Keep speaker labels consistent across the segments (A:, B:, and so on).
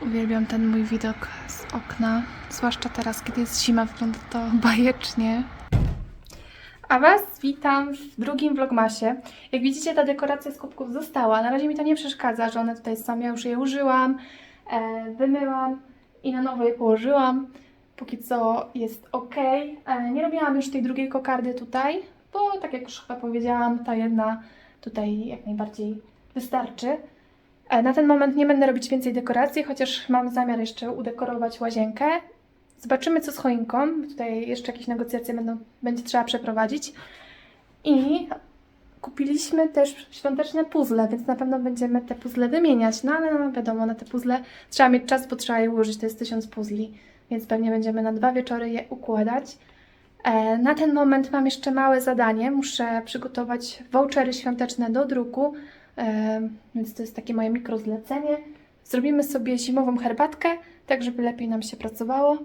A: Uwielbiam ten mój widok z okna, zwłaszcza teraz, kiedy jest zima, wygląda to bajecznie. A Was witam w drugim vlogmasie. Jak widzicie, ta dekoracja z kubków została. Na razie mi to nie przeszkadza, że one tutaj są. Ja już je użyłam, wymyłam i na nowo je położyłam. Póki co jest ok. E, nie robiłam już tej drugiej kokardy tutaj, bo tak jak już chyba powiedziałam, ta jedna tutaj jak najbardziej wystarczy. E, Na ten moment nie będę robić więcej dekoracji, chociaż mam zamiar jeszcze udekorować łazienkę. Zobaczymy, co z choinką. Tutaj jeszcze jakieś negocjacje będą, będzie trzeba przeprowadzić. I kupiliśmy też świąteczne puzzle, więc na pewno będziemy te puzzle wymieniać. No ale no, wiadomo, na te puzzle trzeba mieć czas, bo trzeba je ułożyć. To jest tysiąc puzli, więc pewnie będziemy na dwa wieczory je układać. E, Na ten moment mam jeszcze małe zadanie. Muszę przygotować vouchery świąteczne do druku. E, Więc to jest takie moje mikrozlecenie. Zrobimy sobie zimową herbatkę, tak żeby lepiej nam się pracowało,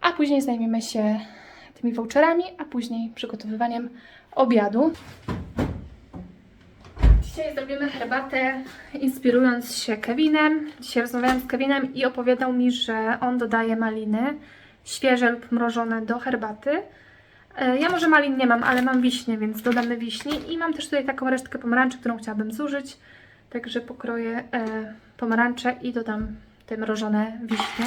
A: a później zajmiemy się tymi voucherami, a później przygotowywaniem obiadu. Dzisiaj zrobimy herbatę inspirując się Kevinem. Dzisiaj rozmawiałam z Kevinem i opowiadał mi, że on dodaje maliny świeże lub mrożone do herbaty. E, Ja może malin nie mam, ale mam wiśnie, więc dodamy wiśni i mam też tutaj taką resztkę pomarańczy, którą chciałabym zużyć. Także pokroję e, pomarańcze i dodam te mrożone wiśnie.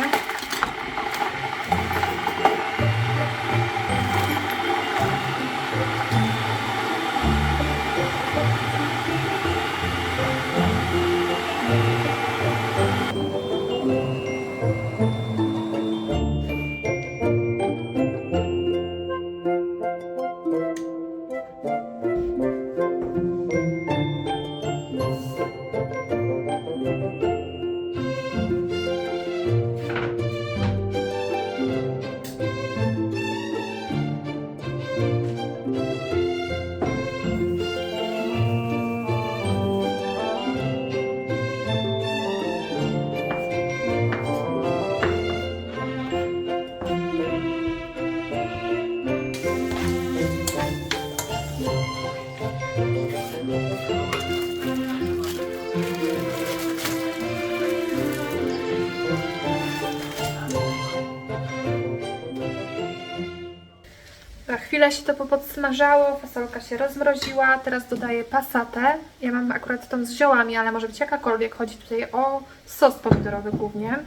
A: Chwilę się to popodsmażało, fasolka się rozmroziła, teraz dodaję pasatę. Ja mam akurat tą z ziołami, ale może być jakakolwiek. Chodzi tutaj o sos pomidorowy głównie.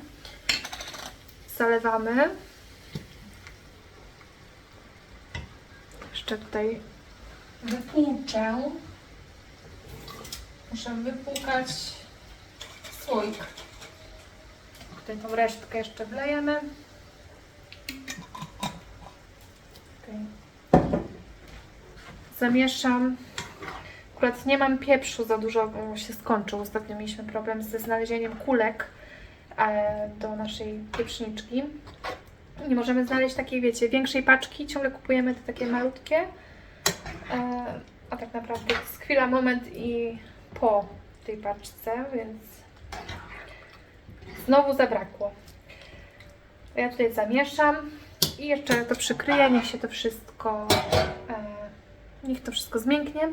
A: Zalewamy. Jeszcze tutaj wypłuczę. Muszę wypłukać słoik. Tutaj tą resztkę jeszcze wlejemy. Zamieszam. Akurat nie mam pieprzu za dużo, bo się skończył. Ostatnio mieliśmy problem ze znalezieniem kulek e, do naszej pieczniczki. Nie możemy znaleźć takiej, wiecie, większej paczki. Ciągle kupujemy te takie malutkie. E, a tak naprawdę to jest chwila, moment i po tej paczce, więc znowu zabrakło. Ja tutaj zamieszam. I jeszcze to przykryję, niech się to wszystko, niech to wszystko zmięknie.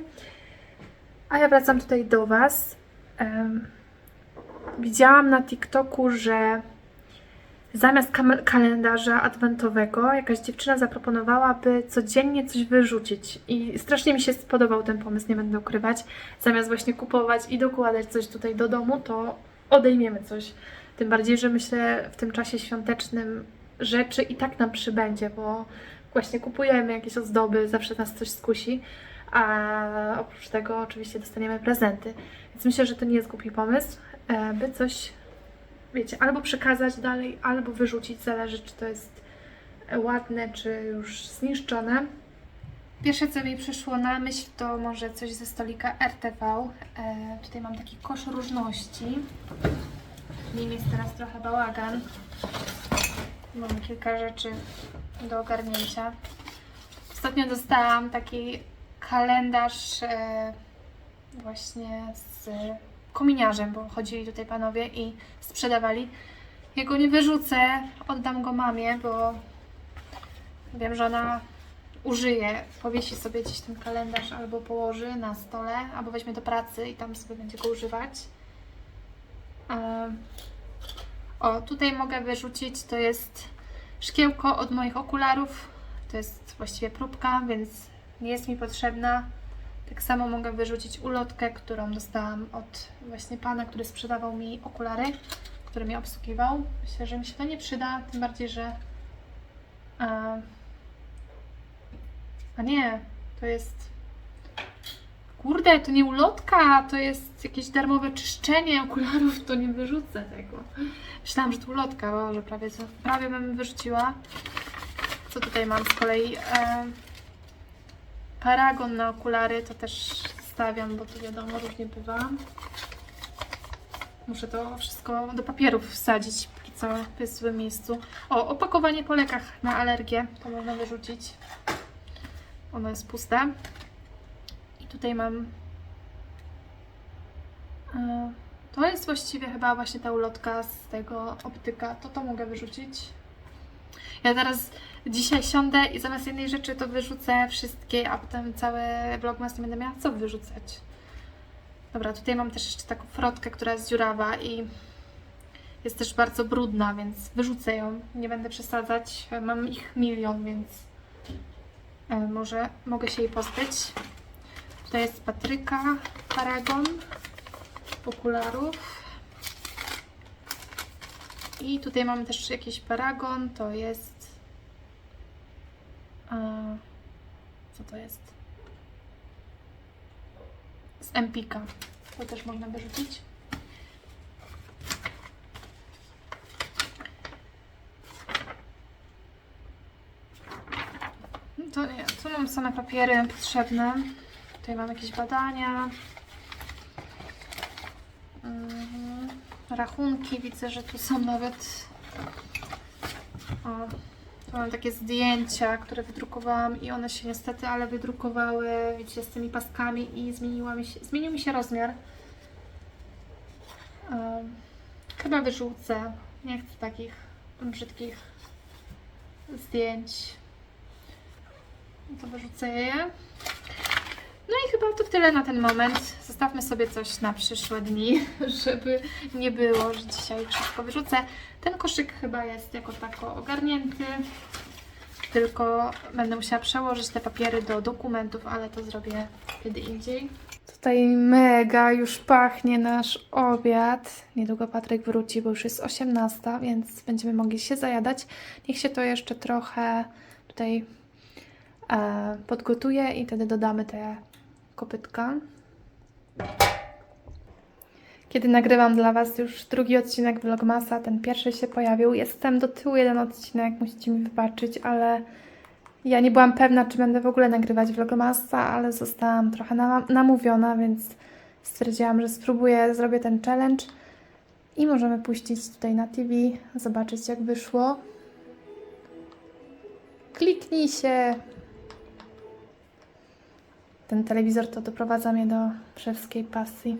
A: A ja wracam tutaj do Was. Widziałam na TikToku, że zamiast kalendarza adwentowego jakaś dziewczyna zaproponowała, by codziennie coś wyrzucić. I strasznie mi się spodobał ten pomysł, nie będę ukrywać. Zamiast właśnie kupować i dokładać coś tutaj do domu, to odejmiemy coś. Tym bardziej, że myślę w tym czasie świątecznym rzeczy i tak nam przybędzie, bo właśnie kupujemy jakieś ozdoby, zawsze nas coś skusi, a oprócz tego oczywiście dostaniemy prezenty. Więc myślę, że to nie jest głupi pomysł, e, by coś, wiecie, albo przekazać dalej, albo wyrzucić, zależy czy to jest ładne, czy już zniszczone. Pierwsze, co mi przyszło na myśl, to może coś ze stolika RTV. E, tutaj mam taki kosz różności. W nim jest teraz trochę bałagan. Mam kilka rzeczy do ogarnięcia. Ostatnio dostałam taki kalendarz e, właśnie z kominiarzem, bo chodzili tutaj panowie i sprzedawali. Ja go nie wyrzucę, oddam go mamie, bo wiem, że ona użyje, powiesi sobie gdzieś ten kalendarz albo położy na stole, albo weźmie do pracy i tam sobie będzie go używać. Em, O, tutaj mogę wyrzucić, to jest szkiełko od moich okularów. To jest właściwie próbka, więc nie jest mi potrzebna. Tak samo mogę wyrzucić ulotkę, którą dostałam od właśnie pana, który sprzedawał mi okulary, który mnie obsługiwał. Myślę, że mi się to nie przyda, tym bardziej, że. E, a nie, to jest. Kurde, to nie ulotka, to jest jakieś darmowe czyszczenie okularów, to nie wyrzucę tego. Myślałam, że to ulotka, o, że prawie, prawie bym wyrzuciła. Co tutaj mam z kolei? E, paragon na okulary, to też stawiam, bo to wiadomo, różnie bywa. Muszę to wszystko do papierów wsadzić, póki co jest w złym miejscu. O, opakowanie po lekach na alergię, to można wyrzucić. Ono jest puste. Tutaj mam. e, To jest właściwie chyba właśnie ta ulotka z tego optyka. To to mogę wyrzucić. Ja teraz dzisiaj siądę i zamiast jednej rzeczy to wyrzucę wszystkie, a potem cały vlogmas nie będę miała co wyrzucać. Dobra, tutaj mam też jeszcze taką frotkę, która jest dziurawa i jest też bardzo brudna, więc wyrzucę ją. Nie będę przesadzać. Mam ich milion, więc e, może mogę się jej pozbyć. Tutaj jest Patryka, paragon, okularów. I tutaj mamy też jakiś paragon, to jest. Co to jest? Z Empika. To też można wyrzucić. No To nie, tu mam same papiery potrzebne. Tutaj mam jakieś badania. Mhm. Rachunki, widzę, że tu są nawet. O, tu mam takie zdjęcia, które wydrukowałam i one się niestety, ale wydrukowały, widzicie, z tymi paskami i zmieniła mi się, zmienił mi się rozmiar. Em, chyba wyrzucę. Nie chcę takich brzydkich zdjęć. To wyrzucę je. Chyba to tyle na ten moment. Zostawmy sobie coś na przyszłe dni, żeby nie było, że dzisiaj wszystko wyrzucę. Ten koszyk chyba jest jako tako ogarnięty. Tylko będę musiała przełożyć te papiery do dokumentów, ale to zrobię kiedy indziej. Tutaj mega już pachnie nasz obiad. Niedługo Patryk wróci, bo już jest 18, więc będziemy mogli się zajadać. Niech się to jeszcze trochę tutaj e, podgotuje i wtedy dodamy te kopytka. Kiedy nagrywam dla Was już drugi odcinek Vlogmasa, ten pierwszy się pojawił. Jestem do tyłu jeden odcinek, musicie mi wybaczyć, ale ja nie byłam pewna, czy będę w ogóle nagrywać Vlogmasa, ale zostałam trochę nam- namówiona, więc stwierdziłam, że spróbuję, zrobię ten challenge i możemy puścić tutaj na TV, zobaczyć jak wyszło. Kliknij się! Ten telewizor to doprowadza mnie do szewskiej pasji.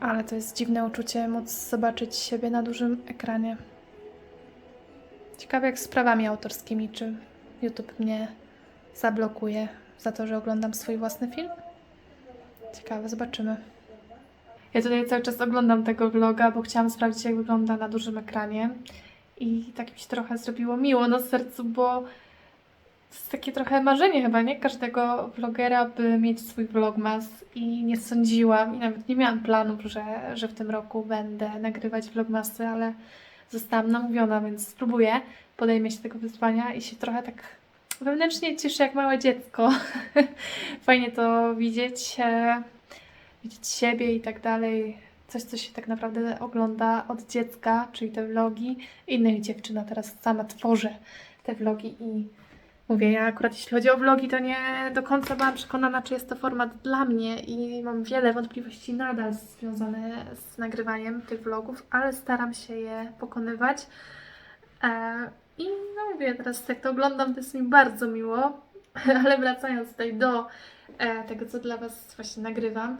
A: Ale to jest dziwne uczucie móc zobaczyć siebie na dużym ekranie. Ciekawe jak z prawami autorskimi, czy YouTube mnie zablokuje za to, że oglądam swój własny film? Ciekawe, zobaczymy. Ja tutaj cały czas oglądam tego vloga, bo chciałam sprawdzić jak wygląda na dużym ekranie. I tak mi się trochę zrobiło miło na sercu, bo to jest takie trochę marzenie chyba, nie? Każdego vlogera, by mieć swój vlogmas i nie sądziłam i nawet nie miałam planów, że, że w tym roku będę nagrywać vlogmasy, ale zostałam namówiona, więc spróbuję, podejmę się tego wyzwania i się trochę tak wewnętrznie cieszę jak małe dziecko. Fajnie to widzieć, e, widzieć siebie i tak dalej. Coś, co się tak naprawdę ogląda od dziecka, czyli te vlogi innych dziewczyn, a teraz sama tworzę te vlogi i Mówię, ja akurat jeśli chodzi o vlogi, to nie do końca byłam przekonana, czy jest to format dla mnie i mam wiele wątpliwości nadal związane z nagrywaniem tych vlogów, ale staram się je pokonywać. E, I no mówię, teraz jak to oglądam, to jest mi bardzo miło, ale wracając tutaj do e, tego, co dla Was właśnie nagrywam,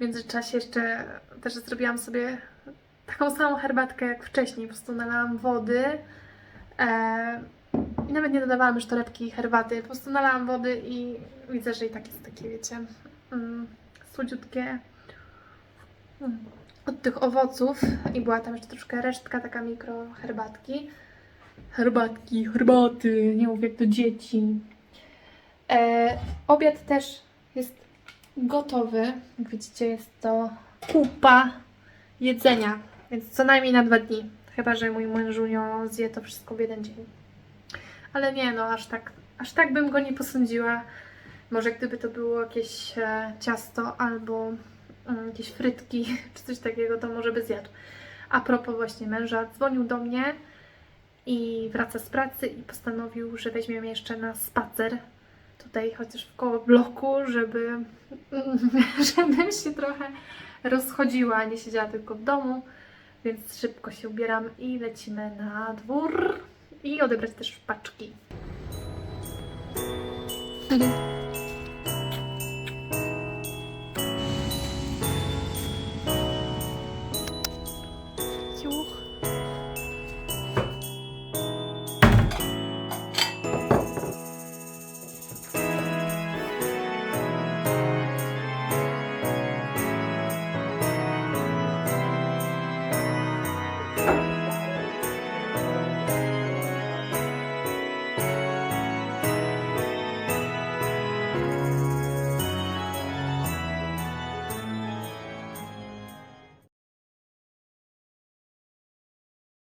A: międzyczasie jeszcze też zrobiłam sobie taką samą herbatkę jak wcześniej. Po prostu nalałam wody. Nawet nie dodawałam już torebki herbaty. Po prostu nalałam wody i widzę, że i tak jest takie, wiecie, mm, słodziutkie mm, od tych owoców. I była tam jeszcze troszkę resztka, taka mikro herbatki. Herbatki, herbaty, nie mówię jak do dzieci. E, obiad też jest gotowy. Jak widzicie, jest to kupa jedzenia, więc co najmniej na dwa dni. Chyba, że mój mężunio zje to wszystko w jeden dzień. Ale nie, no aż tak, aż tak bym go nie posądziła. Może gdyby to było jakieś e, ciasto albo mm, jakieś frytki czy coś takiego, to może by zjadł. A propos właśnie męża, dzwonił do mnie i wraca z pracy i postanowił, że weźmie mnie jeszcze na spacer tutaj chociaż w koło bloku, żeby, żebym się trochę rozchodziła, nie siedziała tylko w domu. Więc szybko się ubieram i lecimy na dwór i odebrać też paczki.